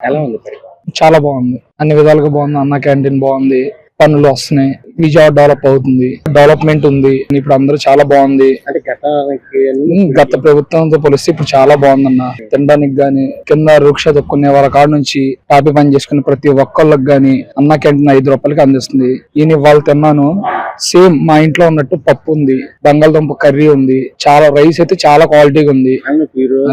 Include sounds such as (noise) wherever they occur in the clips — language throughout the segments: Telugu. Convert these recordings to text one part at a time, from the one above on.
ఎలా ఉంది చాలా బాగుంది. అన్ని విధాలుగా బాగుంది. అన్న క్యాంటీన్ బాగుంది. పనులు వస్తున్నాయి. విజయవాడ డెవలప్ అవుతుంది. డెవలప్మెంట్ ఉంది. ఇప్పుడు అందరూ చాలా బాగుంది. గత ప్రభుత్వంతో పోలిస్తే ఇప్పుడు చాలా బాగుందన్న. తినడానికి గాని కింద వృక్ష దొక్కునే వాళ్ళ కాడ నుంచి టాపీ పని చేసుకునే ప్రతి ఒక్కళ్ళకి గాని అన్న క్యాంటీన్ ఐదు రూపాయలకి అందిస్తుంది. ఈయన ఇవాళ తిన్నాను. సేమ్ మా ఇంట్లో ఉన్నట్టు పప్పు ఉంది. బంగాళదుంప కర్రీ ఉంది. చాలా రైస్ అయితే చాలా క్వాలిటీగా ఉంది.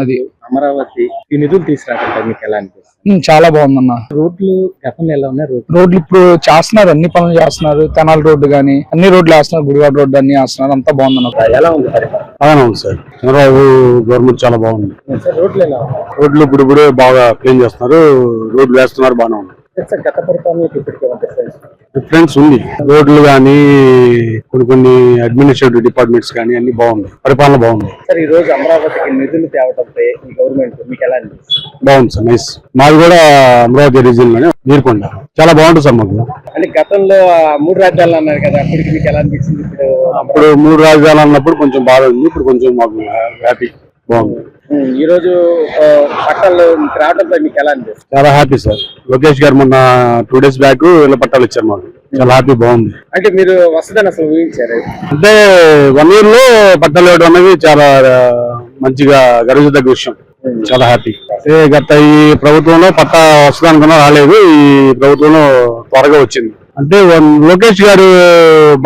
అది. అమరావతి ఈ నిధులు తీసుకురాకుండా మీకు ఎలా అనిపిస్తుంది? చాలా బాగుందన్న. రోడ్లు గతంలో ఎలా ఉన్నాయి రోడ్లు? రోడ్లు ఇప్పుడు చేస్తున్నారు అన్ని పనులు చేస్తున్నారు. తెనాలి రోడ్డు గాని అన్ని రోడ్లు వేస్తున్నారు. గుడివాడ రోడ్డు అన్ని వేస్తున్నారు. అంతా బాగుందన్న. ఎలా ఉంది బాగానే ఉంది సార్. చంద్రబాబు గవర్నమెంట్ చాలా బాగుంది. సార్ రోడ్లు ఎలా ఉన్నాయి? రోడ్లు ఇప్పుడు ఇప్పుడు బాగా క్లీన్ చేస్తున్నారు. రోడ్లు వేస్తున్నారు బాగానే ఉంది గత పరిపాలనకి? డిఫరెన్స్ ఉంది. రోడ్లు కానీ కొన్ని కొన్ని అడ్మినిస్ట్రేటివ్ డిపార్ట్మెంట్స్ కానీ అన్ని బాగుంది పరిపాలన బాగుంది. సార్ ఈ రోజు అమరావతికి నిధులు తేవడంపై ఈ గవర్నమెంట్ మీకు ఎలా బాగుంది సార్ నైస్. మాది కూడా అమరావతి రీజియన్లోనే నీరుకొండ చాలా బాగుంటుంది సార్ మాకు. అంటే గతంలో మూడు రాజ్యాలు అన్నారు కదా అప్పటికి మీకు ఎలా అనిపించింది ఇప్పుడు? అప్పుడు మూడు రాజధానులు అన్నప్పుడు కొంచెం బాధ ఉంది ఇప్పుడు కొంచెం మాకు హ్యాపీ బాగుంది. ఉమ్, ఈ రోజు ఆ, పట్టాలు రావడంపై మీకు ఎలా అనిపిస్తుంది? చాలా హ్యాపీ సార్ లోకేష్ గారు మొన్న టూ డేస్ బ్యాక్ ఇళ్ళ పట్టాలు ఇచ్చారు మాకు. చాలా హ్యాపీ బాగుంది. అంటే మీరు వస్తుందని అసలు ఊహించారు? అంటే వన్ ఇయర్లో పట్టాలు ఇవ్వడం అనేది చాలా మంచిగా గర్వించదగ్గ విషయం. చాలా హ్యాపీ గత ఈ ప్రభుత్వంలో పట్టా వస్తుంది అనుకున్నా రాలేదు. ఈ ప్రభుత్వంలో త్వరగా వచ్చింది. అంటే లోకేష్ గారు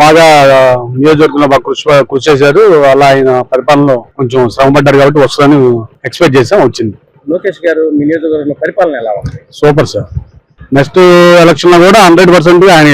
బాగా నియోజకవర్గంలో బాగా కృషి కృషి చేశారు. అలా ఆయన పరిపాలనలో కొంచెం శ్రమ పడ్డారు కాబట్టి వస్తుందని ఎక్స్పెక్ట్ చేసాం వచ్చింది. లోకేష్ గారు మీ నియోజకవర్గంలో పరిపాలన ఎలా ఉంది? Super sir. నెక్స్ట్ ఎలక్షన్లో కూడా హండ్రెడ్ పర్సెంట్ ఆయన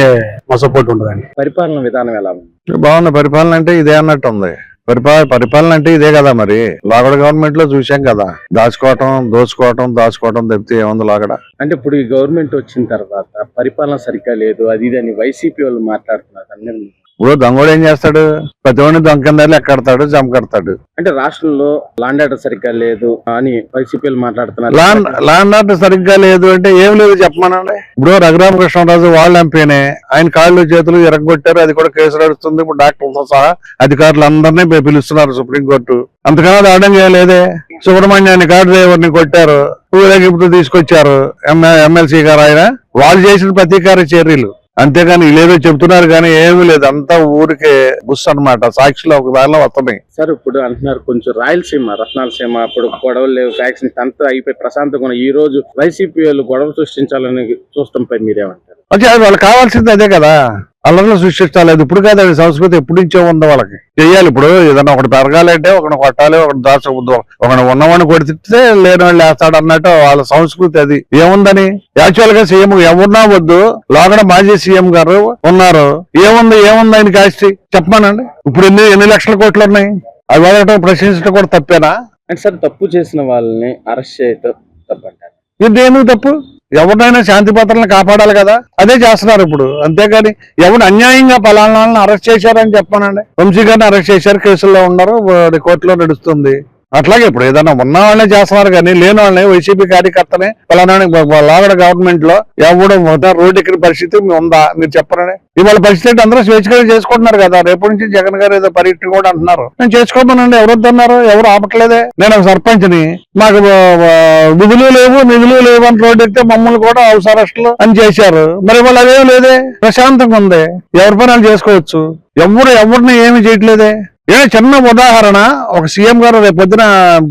మా సపోర్ట్ ఆయన పరిపాలన విధానం ఎలా ఉంది? బాగుంది. పరిపాలన అంటే ఇదే అన్నట్టు ఉంది. పరిపాలన పరిపాలన అంటే ఇదే కదా మరి. లోగడ గవర్నమెంట్లో చూసాం కదా. దాచుకోవటం దోచుకోవటం దాచుకోవటం తప్పితే ఏముంది లోగడ? అంటే ఇప్పుడు ఈ గవర్నమెంట్ వచ్చిన తర్వాత పరిపాలన సరిగ్గా లేదు అది ఇది అని వైసీపీ వాళ్ళు మాట్లాడుతున్నారు అందరినీ ఇప్పుడు దొంగోడు ఏం చేస్తాడు? ప్రతి ఒడిని దొంగ ఎక్కడతాడు? జమకడతాడు అంటే రాష్ట్రంలో లాండ్ ఆర్డర్ సరిగ్గా లేదు అని వైసీపీ మాట్లాడుతున్నారు. లాండ్ లాండ్ ఆర్డర్ సరిగ్గా లేదు అంటే ఏం లేదు చెప్పమనండి? ఇప్పుడు రఘురామకృష్ణరాజు వాళ్ళు ఎంపీనే. ఆయన కాళ్ళు చేతులు ఎరగొట్టారు. అది కూడా కేసు నడుస్తుంది. ఇప్పుడు డాక్టర్లతో సహా అధికారులు అందరినీ పి- పిలుస్తున్నారు సుప్రీంకోర్టు. అంతకన్నా దాడం చేయలేదే సుబ్రహ్మణ్యాన్ని కారు డ్రైవర్ని కొట్టారు. ఊరేగింపుతో తీసుకొచ్చారు. ఎమ్మెల్సీ గారు ఆయన. వాళ్ళు చేసిన ప్రతీకార చర్యలు. అంతేగాని ఇలేదో చెప్తున్నారు కానీ ఏమీ లేదు. అంతా ఊరికే బుస్ అన్నమాట. సాక్షిలో ఒక దానిలో వస్తున్నాయి. సార్ ఇప్పుడు అంటున్నారు కొంచెం రాయలసీమ రత్నాలసీమ అప్పుడు గొడవలు లేవు ఫ్యాక్షన్ అంతా అయిపోయి ప్రశాంతంగా ఈ రోజు వైసీపీ వాళ్ళు గొడవ సృష్టించాలని చూడటంపై మీరేమంటారు? అంటే అది వాళ్ళకి కావాల్సింది అదే కదా. అల్లర్లు సృష్టించాలి ఇప్పుడు కాదు అది సంస్కృతి ఎప్పుడు నుంచో ఉంది వాళ్ళకి. చెయ్యాలి ఇప్పుడు. ఏదన్నా ఒకటి పెరగాలంటే ఒకటి కొట్టాలి ఒకటి దాచకూడదు. ఒకటి ఉన్నవాడిని కొడితే లేని వాళ్ళు వేస్తాడు అన్నట్టు వాళ్ళ సంస్కృతి అది. ఏముందని? యాక్చువల్గా సీఎం ఎవరున్నా వద్దు. లోగడ మాజీ సీఎం గారు ఉన్నారు. ఏముంది? ఏముంది ఆయనకి ఆస్తి చెప్పమానండి. ఇప్పుడు ఎన్ని ఎన్ని లక్షల కోట్లు ఉన్నాయి? అవి అడగటం ప్రశ్నించడం కూడా తప్పేనా? అంటే సార్ తప్పు చేసిన వాళ్ళని అరెస్ట్ చేయటం తప్పంటారు. ఇది తప్పు? ఎవరినైనా శాంతి భద్రతలను కాపాడాలి కదా? అదే చేస్తున్నారు ఇప్పుడు. అంతేగాని ఎవరు అన్యాయంగా పలానాలను అరెస్ట్ చేశారని చెప్పానండి. వంశీ గారిని అరెస్ట్ చేశారు కేసుల్లో ఉన్నారు కోర్టులో నడుస్తుంది. అట్లాగే ఇప్పుడు ఏదైనా ఉన్న వాళ్ళనే చేస్తున్నారు కానీ లేని వాళ్ళని వైసీపీ కార్యకర్తనే పలానా లాగడ గవర్నమెంట్లో ఎవడం మొదట రోడ్డు ఎక్కిన పరిస్థితి ఉందా? మీరు చెప్పరని ఇవాళ పరిస్థితి అంటే అందరూ స్వేచ్ఛగా చేసుకుంటున్నారు కదా. రేపు నుంచి జగన్ గారు ఏదో పర్యటన కూడా అంటున్నారు. నేను చేసుకోమనండి. ఎవరు వద్దన్నారు? ఎవరు ఆపట్లేదే? నేను ఒక సర్పంచ్ని. మాకు విధులు లేవు నిధులు లేవు అని రోడ్డు ఎక్కితే మమ్మల్ని కూడా హౌస్ అరెస్టులు అని చేశారు. మరి వాళ్ళు అదేం లేదే? ప్రశాంతంగా ఉంది. ఎవరి పని చేసుకోవచ్చు? ఎవరు ఎవరిని ఏమి చేయట్లేదే? ఏ చిన్న ఉదాహరణ ఒక సీఎం గారు రేపు పొద్దున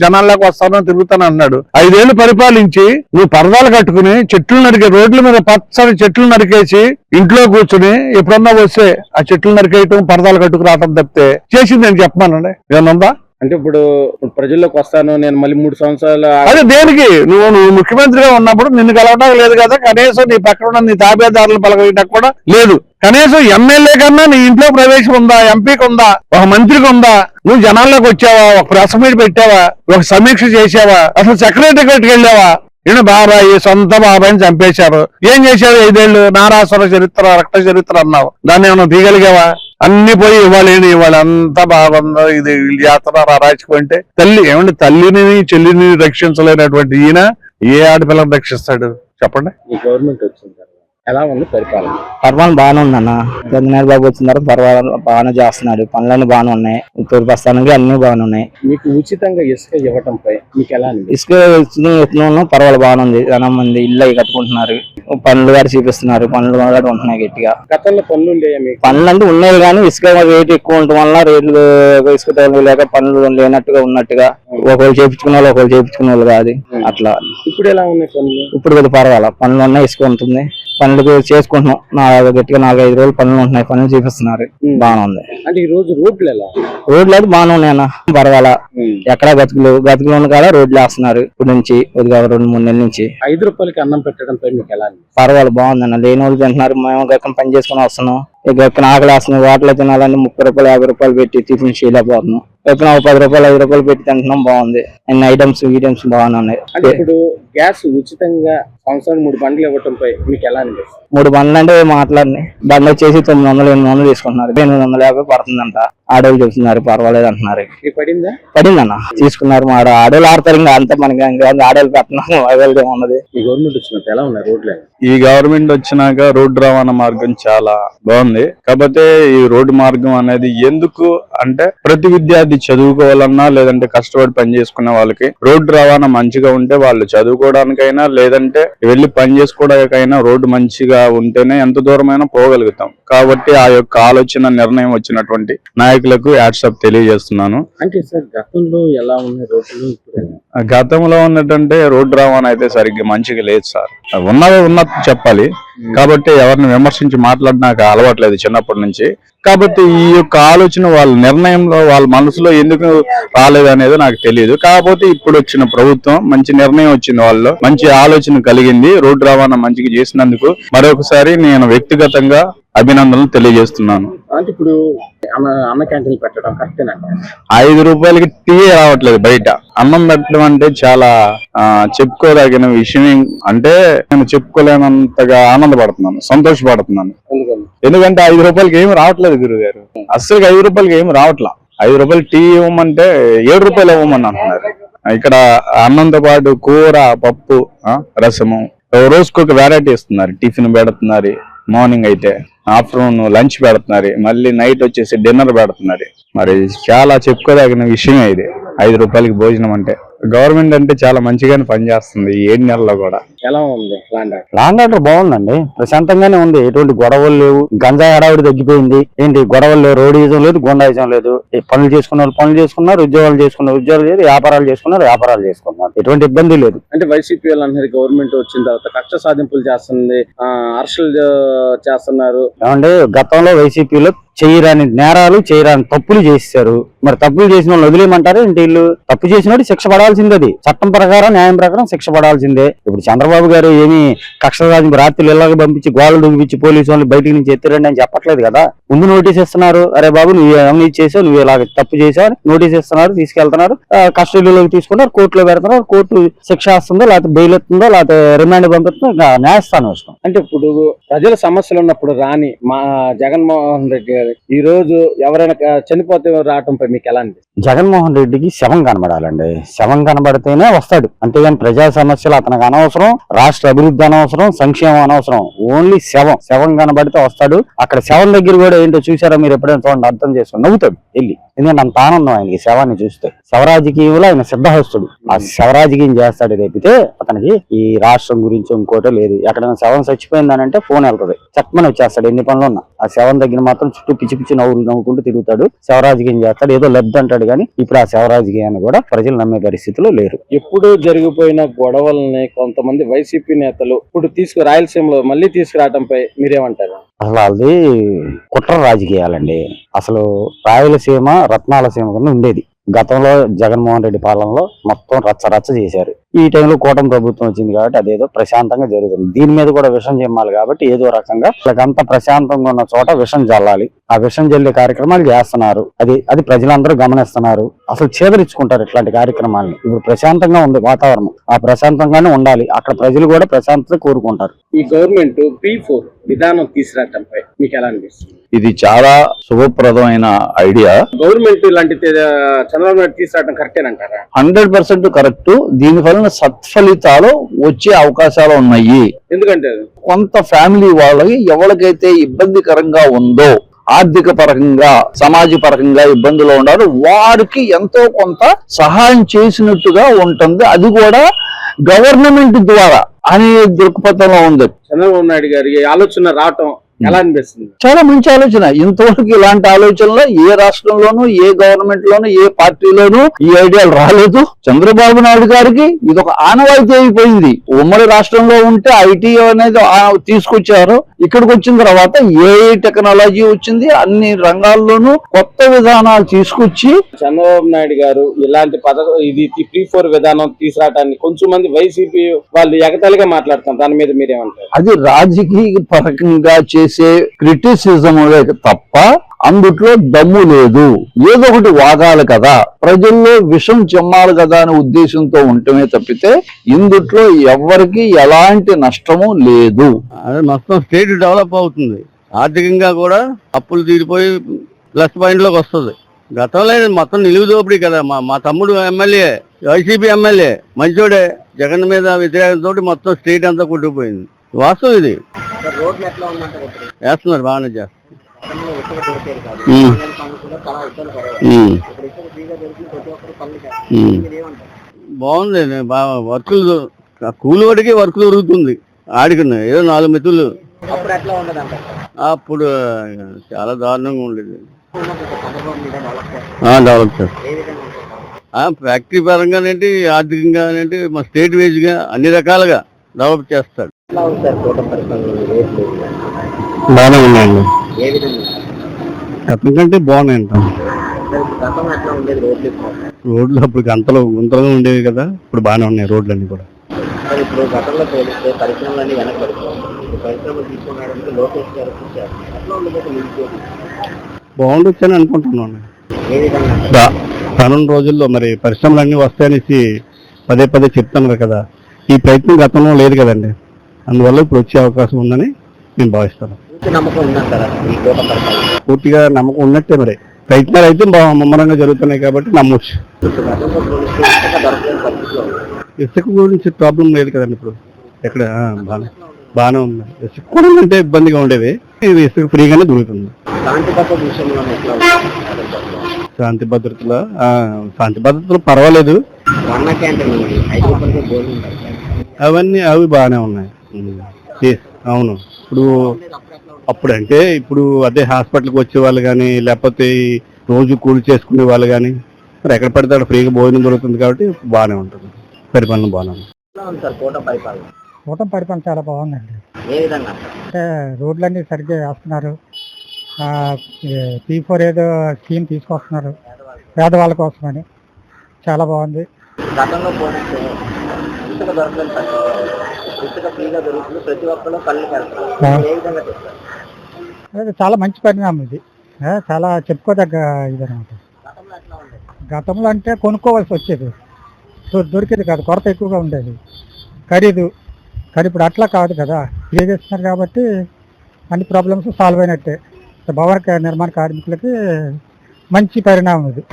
జనాల్లోకి వస్తాను తిరుగుతాను అన్నాడు. ఐదేళ్ళు పరిపాలించి నువ్వు పరదాలు కట్టుకుని చెట్లు నరికే రోడ్ల మీద పచ్చని చెట్లు నరికేసి ఇంట్లో కూర్చుని ఎప్పుడన్నా వస్తే ఆ చెట్లు నరికేయటం పరదాలు కట్టుకు రావటం తప్పితే చేసింది నేను చెప్పమానండి. ఏమన్నా ఉందా? అంటే ఇప్పుడు ప్రజల్లోకి వస్తాను నేను మళ్ళీ మూడు సంవత్సరాలు అదే దేనికి? నువ్వు నువ్వు ముఖ్యమంత్రిగా ఉన్నప్పుడు నిన్ను కలవటం లేదు కదా కనీసం నీ పక్కన ఉన్న నీ తాబేదారులు పలకడానికి కూడా లేదు. కనీసం ఎమ్మెల్యే కన్నా నీ ఇంట్లో ప్రవేశం ఉందా ఎంపీకి ఉందా ఒక మంత్రికి ఉందా? నువ్వు జనాల్లోకి వచ్చావా ఒక ప్రెస్ మీట్ పెట్టావా ఒక సమీక్ష చేసావా అసలు సెక్రటరీకి వెళ్ళావా? నేను బాబాయ్ సొంత బాబాయిని చంపేశారు. ఏం చేశావు ఐదేళ్ళు నారాసుర చరిత్ర రక్త చరిత్ర అన్నావు. దాన్ని ఏమైనా తీయగలిగావా? అన్ని పోయి ఇవ్వాలి ఇవాళ అంతా బాగుందో. ఇది వీళ్ళు చేస్తున్నారు అరాచకం అంటే. తల్లి ఏమంటే తల్లిని చెల్లిని రక్షించలేనటువంటి ఈయన ఏ ఆడపిల్లని రక్షిస్తాడు? చెప్పండి. గవర్నమెంట్ వచ్చింది ఎలా ఉంది పరిపాలన? పర్వాలేదు బాగానే ఉందన్న. చంద్రనాథ్ బాబు వచ్చిన తర్వాత పర్వాలేదు బాగానే చేస్తున్నాడు. పనులన్నీ బాగానే ఉన్నాయి. తూర్పు ప్రస్థానానికి అన్ని బాగానే ఉన్నాయి. మీకు ఉచితంగా ఇసుక ఇవ్వటంపై మీకు ఎలా ఇసుక ఇస్తున్నాను పర్వాలేదు బాగానే ఉంది. చాలా మంది ఇల్లు అవి కట్టుకుంటున్నారు. పనులు కూడా చూపిస్తున్నారు. పనులు కూడా ఉంటున్నాయి గట్టిగా. గతంలో పనులు పనులు అంటే ఉన్నాయి కానీ ఇసుక రేటు ఎక్కువ ఉండటం వల్ల రేట్లు ఇసుక లేక పనులు లేనట్టుగా ఉన్నట్టుగా ఒకళ్ళు చేపించుకున్న వాళ్ళు ఒకళ్ళు చేపించుకున్న వాళ్ళు కాదు అట్లా. ఇప్పుడు ఎలా ఉన్నాయి పనులు? ఇప్పుడు కొద్దిగా పర్వాలేదు పనులు ఉన్నాయి ఇసుక ఉంటుంది. పనులు చేసుకుంటున్నాం. నాలుగు గట్టిగా నాలుగైదు రోజులు పనులు ఉంటున్నాయి. పనులు చూపిస్తున్నారు. బాగానే ఉంది. అంటే ఈ రోజు రోడ్లు ఎలా? రోడ్లు అయితే బాగానే ఉన్నాయన్న పర్వాలా. ఎక్కడా గతుకులు గతుకులు ఉన్న కాడ రోడ్లు వేస్తున్నారు. ఇప్పుడు నుంచి కొద్దిగా రెండు మూడు నెలల నుంచి. ఐదు రూపాయలకి అన్నం పెట్టడంపై మీకు ఎలా పర్వాలేదు బాగుందన్న లేని వాళ్ళు తింటున్నారు. మేము గక్కన పని చేసుకుని వస్తున్నాం. ఎక్కడ ఆకలి వాటిలో తినాలని ముప్పై రూపాయలు యాభై రూపాయలు పెట్టి టిఫిన్ చేయలేకపోతున్నాం. ఎక్కడ ఒక పది రూపాయలు ఐదు రూపాయలు పెట్టి తింటున్నాం బాగుంది. అన్ని ఐటమ్స్ ఐటమ్స్ బాగున్నాయి ఉన్నాయి. అంటే ఇప్పుడు గ్యాస్ ఉచితంగా సంవత్సరం మూడు బండ్లు ఇవ్వటంపై మీకు ఎలా అనిపిస్తుంది? మూడు బండ్లు అంటే మాట్లాడి బండ్లు వచ్చేసి తొమ్మిది వందలు ఎనిమిది వందలు తీసుకుంటున్నారు. ఎనిమిది వందల యాభై పడుతుందంట. ఆడోళ్ళు చెప్తున్నారు పర్వాలేదు అంటున్నారు. పడిందన్న. తీసుకున్నారు మా ఆడ- ఆడోళ్ళు ఆడతారు ఇంకా అంతే మనకి ఇంకా ఆడోళ్ళు పెట్టినాం అవైలబుల్ ఉన్నది. ఈ గవర్నమెంట్ వచ్చినట్టు ఎలా ఉన్నాయి రోడ్లు ఈ గవర్నమెంట్ వచ్చినాక రోడ్డు రవాణా మార్గం చాలా బాగుంది. కాకపోతే ఈ రోడ్డు మార్గం అనేది ఎందుకు అంటే ప్రతి విద్యార్థి చదువుకోవాలన్నా లేదంటే కష్టపడి పని చేసుకునే వాళ్ళకి రోడ్డు రవాణా మంచిగా ఉంటే వాళ్ళు చదువుకోవడానికైనా లేదంటే వెళ్ళి పని చేసుకోవడానికైనా రోడ్డు మంచిగా ఉంటేనే ఎంత దూరమైనా పోగలుగుతాం. కాబట్టి ఆ యొక్క ఆలోచన నిర్ణయం వచ్చినటువంటి నాయకులకు యాడ్సప్ తెలియజేస్తున్నాను. అంటే సార్ గతంలో ఎలా ఉన్నాయి రోడ్లు ఇప్పుడు ఎలా? గతంలో ఉన్నట్టంటే రోడ్డు రవాణా అయితే సరిగ్గా మంచిగా లేదు సార్. ఉన్నది ఉన్నట్టు చెప్పాలి. కాబట్టి ఎవరిని విమర్శించి మాట్లాడిన నాకు అలవాట్లేదు చిన్నప్పటి నుంచి. కాబట్టి ఈ యొక్క ఆలోచన వాళ్ళ నిర్ణయంలో వాళ్ళ మనసులో ఎందుకు రాలేదు అనేది నాకు తెలియదు. కాకపోతే ఇప్పుడు వచ్చిన ప్రభుత్వం మంచి నిర్ణయం వచ్చింది వాళ్ళు మంచి ఆలోచన కలిగింది. రోడ్డు రవాణా మంచిగా చేసినందుకు మరొకసారి నేను వ్యక్తిగతంగా అభినందనలు తెలియజేస్తున్నాను. అంటే ఇప్పుడు అన్న అన్న క్యాంటీన్లు పెట్టడం కరెక్టేనండి ఐదు రూపాయలకి టీ రావట్లేదు బయట. అన్నం పెట్టడం అంటే చాలా చెప్పుకోదగిన విషయం అంటే నేను చెప్పుకోలేనంతగా ఆనందపడుతున్నాను సంతోషపడుతున్నాను. ఎందుకంటే ఐదు రూపాయలకి ఏమి రావట్లేదు గురువు గారు అస్సలు ఐదు రూపాయలకి ఏమి రావట్లా. ఐదు రూపాయలు టీ ఇవ్వమంటే ఏడు రూపాయలు ఇవ్వమని అంటున్నారు. ఇక్కడ అన్నంతో పాటు కూర పప్పు రసము. రోజుకి ఒక వెరైటీ ఇస్తున్నారు టిఫిన్ పెడుతున్నారు మార్నింగ్ అయితే. ఆఫ్టర్నూన్ లంచ్ పెడుతున్నారు మళ్ళీ నైట్ వచ్చేసి డిన్నర్ పెడుతున్నారు. మరి చాలా చెప్పుకోదగిన విషయమే ఇది. ఐదు రూపాయలకి భోజనం అంటే. గవర్నమెంట్ అంటే చాలా మంచిగానే పనిచేస్తుంది ఏడు నెలల్లో కూడా. ఎలా ఉంది ల్యాండ్ ఆర్డర్ లాండ్ ఆర్డర్ బాగుందండి. ప్రశాంతంగానే ఉంది. ఎటువంటి గొడవలు లేవు. గంజాయి హడావిడి తగ్గిపోయింది. ఏంటి గొడవలు లేవు. రోడ్డు లేదు గుండాయిజం లేదు. ఈ పనులు చేసుకున్న వాళ్ళు పనులు చేసుకున్నారు ఉద్యోగాలు చేసుకున్నారు ఉద్యోగాలు లేదు వ్యాపారాలు చేసుకున్నారు వ్యాపారాలు చేసుకున్నారు. ఎటువంటి ఇబ్బంది లేదు. అంటే వైసీపీ వాళ్ళు అంటున్నారు గవర్నమెంట్ వచ్చిన తర్వాత కక్ష సాధింపులు చేస్తుంది అరెస్టులు చేస్తున్నారు. ఏమంటే గతంలో వైసీపీలో చేయరాని నేరాలు చేయరాని తప్పులు చేశారు. మరి తప్పులు చేసిన వాళ్ళు వదిలేయమంటారు ఏంటి వీళ్ళు? తప్పు చేసినట్టు శిక్ష పడాల్సిందే అది చట్టం ప్రకారం న్యాయం ప్రకారం శిక్ష పడాల్సిందే. ఇప్పుడు చంద్రబాబు గారు ఏమి కక్షరాజు రాత్రులు ఇళ్ళకి పంపించి గోడలు దుగిపించి పోలీసు వాళ్ళు బయటికి నుంచి ఎత్తిరండి అని చెప్పట్లేదు కదా. ముందు నోటీస్ ఇస్తున్నారు. అరే బాబు నువ్వు అవినీతి చేసావు? నువ్వు ఇలా తప్పు చేసావు నోటీస్ ఇస్తున్నారు తీసుకెళ్తున్నారు. కస్టడీలోకి తీసుకున్నారు కోర్టులో పెడుతున్నారు. కోర్టు శిక్ష వస్తుందో లేకపోతే బెయిల్ ఎత్తుందో లేకపోతే రిమాండ్ పంపిస్తుందో? న్యాయస్థానం ఇష్టం అంటే ఇప్పుడు ప్రజల సమస్యలు ఉన్నప్పుడు రాని మా జగన్మోహన్ రెడ్డి ఈ రోజు ఎవరైనా చనిపోతే రావటంపై మీకు ఎలా అండి జగన్మోహన్ రెడ్డికి శవం కనబడాలండి. శవం కనబడితేనే వస్తాడు. అంతేగాని ప్రజా సమస్యలు అతనికి అనవసరం రాష్ట్ర అభివృద్ధి అనవసరం సంక్షేమం అనవసరం. ఓన్లీ శవం. శవం కనబడితే వస్తాడు. అక్కడ శవం దగ్గర కూడా ఏంటో చూసారా మీరు ఎప్పుడైనా చూడండి అర్థం చేసుకుని నవ్వుతాడు వెళ్ళి. ఎందుకంటే అంత ఆనందం ఆయనకి శవాన్ని చూస్తే. శవరాజకీయంలో ఆయన సిద్ధహస్తుడు. ఆ శవరాజకీయం చేస్తాడు రేపితే అతనికి ఈ రాష్ట్రం గురించి ఇంకోటో లేదు. ఎక్కడైనా శవం చచ్చిపోయిందనంటే ఫోన్ వెళ్తది. చక్కమని వచ్చేస్తాడు ఎన్ని పనులు ఉన్నా. ఆ శవం దగ్గర మాత్రం చుట్టూ పిచ్చి పిచ్చి నవ్వులు నవ్వుకుంటూ తిరుగుతాడు. శవరాజకీయం చేస్తాడు. ఏదో లబ్ధి అంటాడు కానీ ఇప్పుడు ఆ శవరాజకీయాన్ని కూడా ప్రజలు నమ్మే పరిస్థితిలో లేరు. ఎప్పుడు జరిగిపోయిన గొడవల్ని కొంతమంది వైసీపీ నేతలు ఇప్పుడు తీసుకు రాయలసీమలో మళ్ళీ తీసుకురావటంపై మీరేమంటారు? అసలు అది కుట్ర రాజకీయాలండి. అసలు రాయలసీమ రత్నాలసీమ కింద ఉండేది. గతంలో జగన్మోహన్ రెడ్డి పాలనలో మొత్తం రచ్చ రచ్చ చేశారు. ఈ టైంలో కూటమి ప్రభుత్వం వచ్చింది కాబట్టి అదేదో ప్రశాంతంగా జరుగుతుంది. దీని మీద కూడా విషం చెమ్మాలి కాబట్టి ఏదో రకంగా వాళ్ళకంతా ప్రశాంతంగా ఉన్న చోట విషం జల్లాలి. ఆ విషం జల్లే కార్యక్రమాలు చేస్తున్నారు. అది అది ప్రజలందరూ గమనిస్తున్నారు. అసలు చేదరించుకుంటారు ఇట్లాంటి కార్యక్రమాలని. ఇప్పుడు ప్రశాంతంగా ఉంది వాతావరణం. ఆ ప్రశాంతంగానే ఉండాలి. అక్కడ ప్రజలు కూడా ప్రశాంతత కోరుకుంటారు. ఈ గవర్నమెంట్ పీ ఫోర్ విధానం తీసుకురావటంపై మీకు ఎలా అనిపిస్తుంది? ఇది చాలా శుభప్రదమైన ఐడియా. గవర్నమెంట్ ఇలాంటి చంద్రబాబు నాయుడు తీసుకురావడం కరెక్టేనంటారా? Hundred percent correct. దీని వలన సత్ఫలితాలు వచ్చే అవకాశాలు ఉన్నాయి. ఎందుకంటే? కొంత ఫ్యామిలీ వాళ్ళకి ఎవరికైతే ఇబ్బందికరంగా ఉందో ఆర్థిక పరంగా సమాజ పరంగా ఇబ్బందులు ఉన్నారు వారికి ఎంతో కొంత సహాయం చేసినట్టుగా ఉంటుంది. అది కూడా గవర్నమెంట్ ద్వారా అనే దృక్పథంలో ఉంది. చంద్రబాబు నాయుడు గారి ఆలోచన రావటం ఎలా అనిపిస్తుంది? చాలా మంచి ఆలోచన. ఇంతవరకు ఇలాంటి ఆలోచనలు ఏ రాష్ట్రంలోనూ ఏ గవర్నమెంట్ లోనూ ఏ పార్టీలోనూ ఈ ఐడియాలు రాలేదు. చంద్రబాబు నాయుడు గారికి ఇది ఒక ఆనవాయితీ అయిపోయింది. ఉమ్మడి రాష్ట్రంలో ఉంటే ఐటీ అనేది తీసుకొచ్చారు. ఇక్కడికి వచ్చిన తర్వాత ఏ టెక్నాలజీ వచ్చింది అన్ని రంగాల్లోనూ కొత్త విధానాలు తీసుకొచ్చి చంద్రబాబు నాయుడు గారు ఇలాంటి పథకం ఇది ప్రీ ఫోర్ విధానం తీసుకురావటాన్ని కొంచెం మంది వైసీపీ వాళ్ళు ఎగతాళిగా మాట్లాడుతారు దాని మీద మీరేమంటారు? అది రాజకీయ పరంగా చేసే క్రిటిసిజం తప్ప అందుట్లో దమ్ము లేదు. ఏదో ఒకటి వాగాలి కదా. ప్రజల్లో విషం చెమ్మాలి కదా అనే ఉద్దేశంతో ఉండటమే తప్పితే ఇందుట్లో ఎవరికి ఎలాంటి నష్టము లేదు. మొత్తం స్టేట్ డెవలప్ అవుతుంది. ఆర్థికంగా కూడా అప్పులు తీరిపోయి ప్లస్ పాయింట్లోకి వస్తుంది. గతంలో మొత్తం నిలువు దోపిడీ కదా. మా మా తమ్ముడు ఎమ్మెల్యే వైసీపీ ఎమ్మెల్యే మంచోడే. జగన్ మీద వ్యతిరేకంతో మొత్తం స్టేట్ అంతా కొట్టుకుపోయింది వాస్తవం ఇది. వేస్తున్నారు బాగానే చేస్తున్నారు. బాగుంది బాగా వర్కులు కూలి వాడికి వర్క్ దొరుకుతుంది. ఆడికి ఏదో నాలుగు మెతులు. అప్పుడు చాలా దారుణంగా ఉండేది. ఆ, డెవలప్ చేస్తారు ఆ, ఫ్యాక్టరీ పరంగానేంటి ఆర్థికంగానేంటి మా స్టేట్ వేజ్గా అన్ని రకాలుగా డెవలప్ చేస్తాడు. బాగానే ఉన్నాయండి. గతం కంటే బాగున్నాయంట రోడ్లు అప్పుడు గంతలు గుంతలుగా ఉండేవి కదా ఇప్పుడు బాగానే ఉన్నాయి రోడ్లు అన్ని కూడా ఇప్పుడు గతంలో పోలిస్తే పరిశ్రమలన్నీ వెనక్కి పడిపోయాయి ఇప్పుడు పరిశ్రమలు తీసుకున్నాడంటే లోకేష్ గారు చూశారు ఎట్లా ఉండబోతుంది నిరుద్యోగం? బాగుండొచ్చు అని అనుకుంటున్నాను. రానున్న రోజుల్లో మరి పరిశ్రమలు అన్ని వస్తాయనేసి పదే పదే చెప్తున్నారు కదా. ఈ ప్రయత్నం గతంలో లేదు కదండి. అందువల్ల ఇప్పుడు వచ్చే అవకాశం ఉందని నేను భావిస్తాను నమ్మకం ఉందంటారా ఈ కోట పరిపాలన పూర్తిగా నమ్మకం ఉన్నట్టే మరి. ప్రయత్నాలు అయితే ముమ్మరంగా జరుగుతున్నాయి కాబట్టి నమ్మొచ్చు. ఇసుక గురించి ప్రాబ్లం లేదు కదండి ఇప్పుడు. ఎక్కడ? బాగానే బాగానే ఉంది. ఇసుక కూడా అంటే ఇబ్బందిగా ఉండేది. ఇది ఇసుక ఫ్రీగానే దొరుకుతుంది. శాంతి భద్రతలో శాంతి భద్రతలు పర్వాలేదు. అవన్నీ అవి బాగానే ఉన్నాయి. అవును. ఇప్పుడు అప్పుడు అంటే ఇప్పుడు అదే హాస్పిటల్కి వచ్చే వాళ్ళు కానీ లేకపోతే రోజు కూలి చేసుకునే వాళ్ళు కానీ మరి ఎక్కడ పడితే అక్కడ ఫ్రీగా భోజనం దొరుకుతుంది కాబట్టి బాగానే ఉంటుంది. పరిపాలన బాగానే పరిపాలన? కూటమి పరిపాలన చాలా బాగుందండి. ఏ విధంగా అంటారు? అంటే రోడ్లన్నీ సరిగ్గా వేస్తున్నారు. పీ ఫోర్ ఏదో స్కీమ్ తీసుకొస్తున్నారు. పేదవాళ్ళ కోసమని. చాలా బాగుంది. గతంలో పోలిస్తే ఇసుక దొరకలేని పరిస్థితి ఇసుక ఫ్రీగా దొరుకుతుంది. ప్రతి ఒక్కరు పల్లెకి వెళ్తారు. ఏ విధంగా చాలా మంచి పరిణామం ఇది. చాలా చెప్పుకోదగ్గ ఇదనమాట గతంలో అంటే కొనుక్కోవాల్సి వచ్చేది. దొ- దొరికేది కాదు కొరత ఎక్కువగా ఉండేది. ఖరీదు కానీ ఇప్పుడు అట్లా కాదు కదా. ఫ్రీ చేస్తున్నారు కాబట్టి అన్ని ప్రాబ్లమ్స్ సాల్వ్ అయినట్టే. భవన నిర్మాణ కార్మికులకి మంచి పరిణామం ఇది.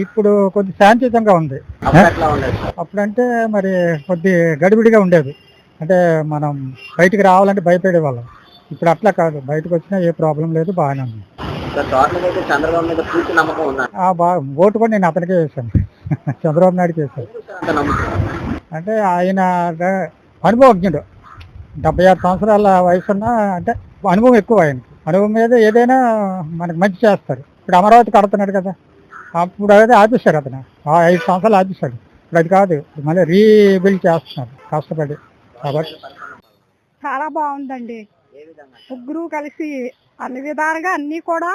ఇప్పుడు కొద్ది శాంతియుతంగా ఉంది. అప్పుడంటే మరి కొద్ది గడిబిడిగా ఉండేది. అంటే మనం బయటికి రావాలంటే భయపడే వాళ్ళం. ఇప్పుడు అట్లా కాదు. బయటకు వచ్చినా ఏ ప్రాబ్లం లేదు బాగానే ఉంది. ఓటు కూడా నేను అతనికే వేశాను (laughs) చంద్రబాబు నాయుడుకి నమ్మకం? అంటే ఆయన అనుభవజ్ఞుడు. డెబ్బై ఆరు సంవత్సరాల వయసు ఉన్న అంటే అనుభవం ఎక్కువ ఆయనకి. అనుభవం మీద ఏదైనా మనకి మంచి చేస్తారు. ఇప్పుడు అమరావతి కడుతున్నాడు కదా. అప్పుడు అదే ఆపేశాడు అతను. ఆ ఐదు సంవత్సరాలు ఆపేశాడు. ఇప్పుడు అది కాదు. మళ్ళీ రీబిల్డ్ చేస్తున్నారు. కష్టపడి. కాబట్టి చాలా బాగుందండి. ముగ్గురు కలిసి అన్ని విధాలుగా అన్ని కూడా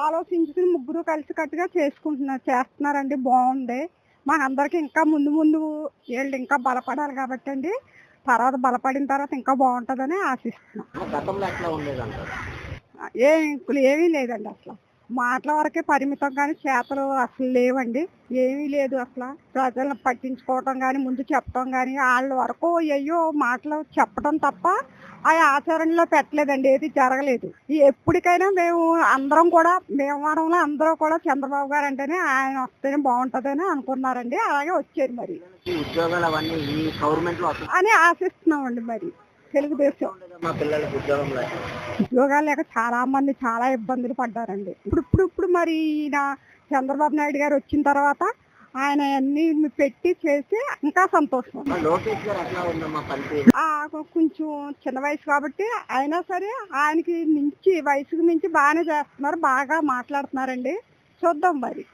ఆలోచించుకుని ముగ్గురు కలిసి కట్టుగా చేసుకుంటున్నారు చేస్తున్నారండి. బాగుంది. మాకందరికి ఇంకా ముందు ముందు వీళ్ళు ఇంకా బలపడాలి కాబట్టి అండి. తర్వాత బలపడిన తర్వాత ఇంకా బాగుంటుందని ఆశిస్తున్నాం. ఏమీ లేదండి అసలు. మాటల వరకే పరిమితం కానీ చేతలు అసలు లేవండి. ఏమీ లేదు అసలు. ప్రజలను పట్టించుకోవటం కానీ ముందు చెప్పడం కానీ వాళ్ళ వరకు అయ్యో మాటలు చెప్పడం తప్ప ఆ ఆచరణలో పెట్టలేదండి. ఏది జరగలేదు. ఎప్పటికైనా మేము అందరం కూడా భీమవరంలో అందరూ కూడా చంద్రబాబు గారు అంటేనే ఆయన వస్తేనే బాగుంటుందని అనుకున్నారండి. అలాగే వచ్చారు మరి. ఉద్యోగాలు అవన్నీ గవర్నమెంట్ అని ఆశిస్తున్నామండి మరి. తెలుగుదేశం. మా పిల్లలకి ఉద్యోగంలో ఉద్యోగాలు లేక చాలా మంది చాలా ఇబ్బందులు పడ్డారండి. ఇప్పుడు ఇప్పుడు ఇప్పుడు మరి ఈయన చంద్రబాబు నాయుడు గారు వచ్చిన తర్వాత ఆయన అన్ని పెట్టి చేసి ఇంకా సంతోషం. కొంచెం చిన్న వయసు కాబట్టి అయినా సరే ఆయనకి మించి వయసుకు మించి బాగానే చేస్తున్నారు బాగా మాట్లాడుతున్నారండి. చూద్దాం మరి.